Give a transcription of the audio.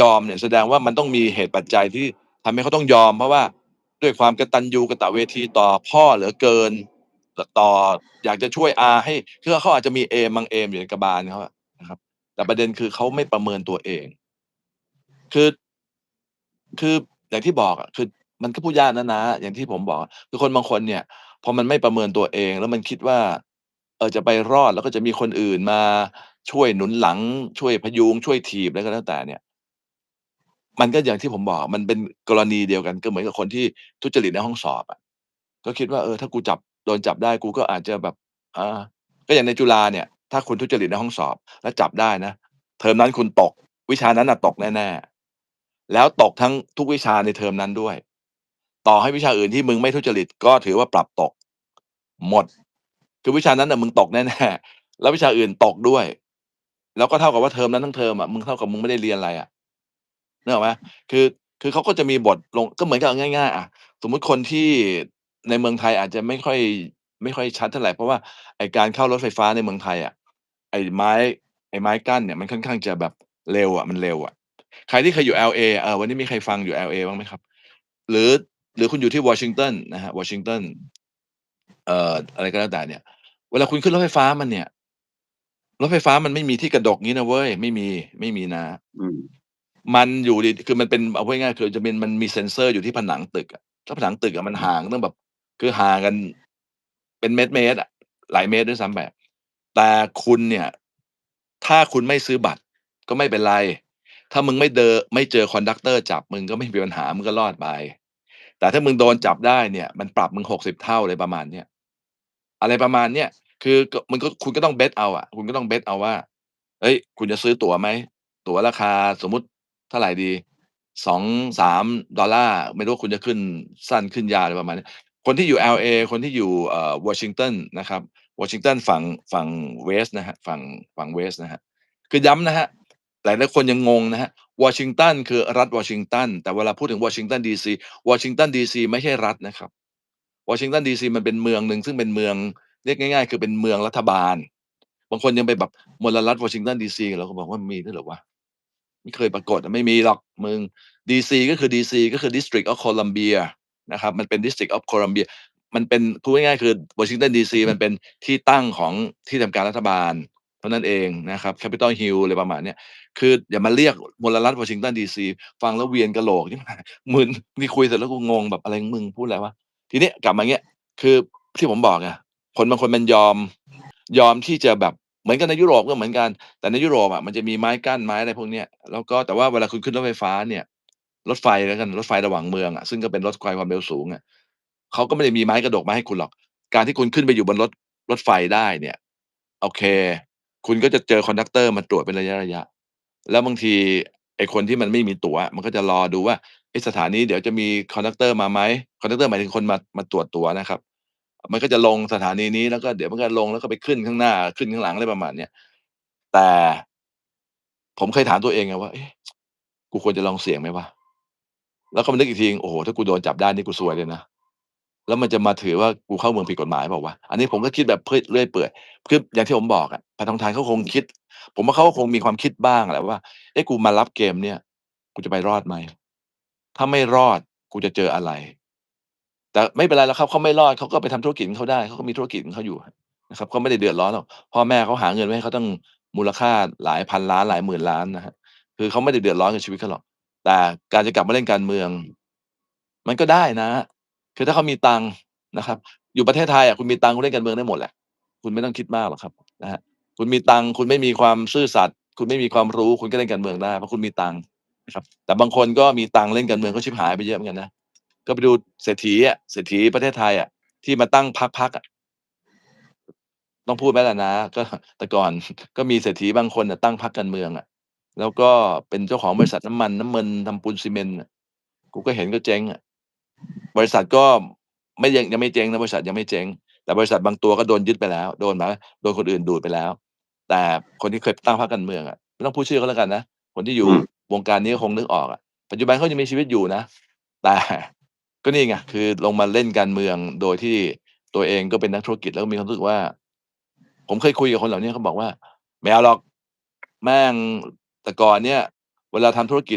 ยอมเนี่ยแสดงว่ามันต้องมีเหตุปัจจัยที่ทำให้เขาต้องยอม เพราะว่าด้วยความกตัญญูกระตะเวทีต่อพ่อเหลือเกินต่ออยากจะช่วยอาให้คือเขาอาจจะมีเอมบางเอมอยู่ในกระบาลเขานะครับ แต่ประเด็นคือเขาไม่ประเมินตัวเอง คือคืออย่างที่บอกอะคือ มันก็พูดยากนะน้าอย่างที่ผมบอกคือคนบางคนเนี่ยพอมันไม่ประเมินตัวเอง แล้วมันคิดว่า เออจะไปรอดแล้วก็จะมีคนอื่นมาช่วยหนุนหลัง ช่วยพยุงช่วยถีบอะไรก็แล้วแต่เนี่ย มันก็อย่างที่ผมบอก มันเป็นกรณีเดียวกันก็เหมือนกับคนที่ทุจริตในห้องสอบอะ ก็คิดว่าเออถ้ากูจับโดนจับได้กูก็อาจจะแบบอ่าก็อย่างในจุฬาเนี่ย ถ้าคุณทุจริตในห้องสอบ แล้วจับได้นะเทอมนั้นคุณตก วิชานั้นน่ะตกแน่ๆแล้วตกทั้งทุกวิชาในเทอมนั้นด้วย ต่อให้วิชาอื่นที่มึงไม่ทุจริตก็ถือว่าปรับตก หมด คือวิชานั้นน่ะมึงตกแน่ๆแล้ววิชาอื่นตกด้วย แล้วก็เท่ากับว่าเทอมนั้นทั้งเทอมอะมึงเท่ากับมึงไม่ได้เรียนอะไรอะ นึกออกไหม?คือ คือเขาก็จะมีบทลง ก็เหมือนกับเอาง่าย ๆ อะ สมมุติคนที่ในเมืองไทยอาจจะไม่ค่อย ไม่ค่อยชัดเท่าไร เพราะว่าไอ้การเข้ารถไฟฟ้าในเมืองไทยอะ ไอ้ไม้ ไอ้ไม้กั้นเนี่ยมันค่อนข้างจะแบบเร็วอะ มันเร็วอะ ใครที่เคยอยู่ LA เอ่อ วันนี้มีใครฟังอยู่ LA บ้างไหมครับ?หรือ หรือคุณอยู่ที่วอชิงตันนะครับวอชิงตันเอ่อ อะไรก็แล้วแต่เนี่ย เวลาคุณขึ้นรถไฟฟ้ามันเนี่ย รถไฟฟ้ามันไม่มีที่กระดกงี้นะเว้ย ไม่มี ไม่มีน้าอืม มันอยู่ดีคือมันเป็นเอาพูดง่ายๆคือจะเป็นมันมีเซ็นเซอร์อยู่ที่ผนังตึกอะแล้วผนังตึกอะมันห่างตั้งแบบ คือห่างกัน เป็นเมตรๆอะหลายเมตรด้วยซ้ำไปแต่คุณเนี่ย ถ้าคุณไม่ซื้อบัตรก็ไม่เป็นไร ถ้ามึงไม่เดอไม่เจอคอนดักเตอร์จับมึงก็ไม่มีปัญหามึงก็รอดไป แต่ถ้ามึงโดนจับได้เนี่ย มันปรับมึง60เท่าอะไรประมาณเนี้ยอะไรประมาณเนี้ยคือมันก็คุณก็ต้องเบตเอาอะคุณก็ต้องเบตเอาว่าเฮ้ย คุณจะซื้อตั๋วไหม?ตั๋วราคาสมมติ เท่าไหร่ดี $2-3 ไม่รู้คุณจะขึ้นสั้นขึ้นยาวอะไรประมาณนี้คนที่อยู่ LA คนที่อยู่เอ่อวอชิงตันนะครับวอชิงตันฝั่งฝั่งเวสต์นะครับฝั่งฝั่งเวสต์นะครับคือย้ำนะครับหลายคนยังงงนะครับวอชิงตันคือรัฐวอชิงตันแต่เวลาพูดถึงวอชิงตัน DC วอชิงตัน DC ไม่ใช่รัฐนะครับวอชิงตัน DC มันเป็นเมืองหนึ่งซึ่งเป็นเมืองเรียกง่าย ๆ คือเป็นเมืองรัฐบาล บางคนยังไปแบบมลรัฐวอชิงตัน DC เราก็บอกว่ามีด้วยเหรอวะ ไม่เคยปรากฏอะไม่มีหรอกมึง DC ก็คือ DC ก็คือ District of Columbia นะครับ มันเป็น District of Columbia มันเป็นพูดง่ายๆคือวอชิงตัน DC มันเป็นที่ตั้งของที่ทำการรัฐบาล เท่านั้นเองนะครับ Capitol Hill อะไรประมาณเนี้ยคืออย่ามาเรียกมลรัฐวอชิงตัน DC ฟังแล้วเวียนกะโหลกชิบหายมึนนี่คุยเสร็จแล้วกูงงแบบอะไรของมึงพูดอะไรวะทีนี้กลับมาอย่างเงี้ยคือที่ผมบอกไงคนบางคนมันยอม ยอมที่จะแบบ เหมือนกันในยุโรปก็เหมือนกัน แต่ในยุโรปอะมันจะมีไม้กั้นไม้อะไรพวกเนี้ยแล้วก็แต่ว่าเวลาคุณขึ้นรถไฟฟ้าเนี่ย รถไฟแล้วกันรถไฟระหว่างเมืองอะซึ่งก็เป็นรถไฟความเร็วสูงอะเขาก็ไม่ได้มีไม้กระดกมาให้คุณหรอก การที่คุณขึ้นไปอยู่บนรถรถไฟได้เนี่ย โอเค คุณก็จะเจอคอนดักเตอร์มาตรวจเป็นระยะๆแล้วบางทีไอ้คนที่มันไม่มีตั๋วมันก็จะรอดูว่าเอ๊ะสถานีเดี๋ยวจะมีคอนดักเตอร์มาไหม?คอนดักเตอร์หมายถึงคนมามาตรวจตั๋วนะครับ มันก็จะลงสถานีนี้แล้วก็เดี๋ยวมันก็ลงแล้วก็ไปขึ้นข้างหน้าขึ้นข้างหลังอะไรประมาณเนี้ยแต่ผมเคยถามตัวเองไงว่าเอ๊ะกูควรจะลองเสี่ยงไหมวะ?แล้วก็มานึกอีกทีโอ้โฮถ้ากูโดนจับได้นี่กูซวยเลยนะแล้วมันจะมาถือว่ากูเข้าเมืองผิดกฎหมายเปล่าวะ?อันนี้ผมก็คิดแบบเพื่อยเรื่อยเปื่อยคืออย่างที่ผมบอกอะแพทองธารเขาคงคิด ผมว่าเขาก็คงมีความคิดบ้างแหละว่าเอ๊ะกูมารับเกมเนี่ย กูจะไปรอดไหม?ถ้าไม่รอดกูจะเจออะไร? แต่ไม่เป็นไรหรอกครับเขาไม่รอดเขาก็ไปทำธุรกิจของเขาได้เขาก็มีธุรกิจของเขาอยู่นะครับเขาไม่ได้เดือดร้อนหรอกพ่อแม่เขาหาเงินไว้ให้เขาตั้งมูลค่าหลายพันล้านหลายหมื่นล้านนะครับคือเขาไม่ได้เดือดร้อนกับชีวิตเขาหรอก แต่การจะกลับมาเล่นการเมือง มันก็ได้นะ คือถ้าเขามีตังค์นะครับ อยู่ประเทศไทยอะคุณมีตังค์คุณเล่นการเมืองได้หมดแหละคุณไม่ต้องคิดมากหรอกครับนะคุณมีตังค์คุณไม่มีความซื่อสัตย์คุณไม่มีความรู้คุณก็เล่นการเมืองได้เพราะคุณมีตังค์นะครับ แต่บางคนก็มีตังค์เล่นการเมืองก็ชิบหายไปเยอะเหมือนกันนะ ก็ไปดูเศรษฐีอะเศรษฐีประเทศไทยอะที่มาตั้งพรรคๆอะต้องพูดไหมล่ะน้าก็แต่ก่อนก็มีเศรษฐีบางคนน่ะตั้งพรรคการเมืองอะแล้วก็เป็นเจ้าของบริษัทน้ำมันน้ำมันทำปูนซีเมนต์อะกูก็เห็นก็เจ๊งอะบริษัทก็ไม่ยังยังไม่เจ๊งนะบริษัทยังไม่เจ๊งแต่บริษัทบางตัวก็โดนยึดไปแล้ว โดนแบบว่าโดนคนอื่นดูดไปแล้ว แต่คนที่เคยตั้งพรรคการเมืองอะไม่ต้องพูดชื่อเขาแล้วกันนะคนที่อยูอื่มวงการนี้ก็คงนึกออกอะปัจจุบันเขายังมีชีวิตอยู่นะ แต่ ก็นี่ไงคือลงมาเล่นการเมืองโดยที่ตัวเองก็เป็นนักธุรกิจแล้วก็มีความรู้สึกว่า ผมเคยคุยกับคนเหล่านี้เขาบอกว่า"ไม่เอาหรอกแม่งแต่ก่อนเนี่ย เวลาทำธุรกิจ"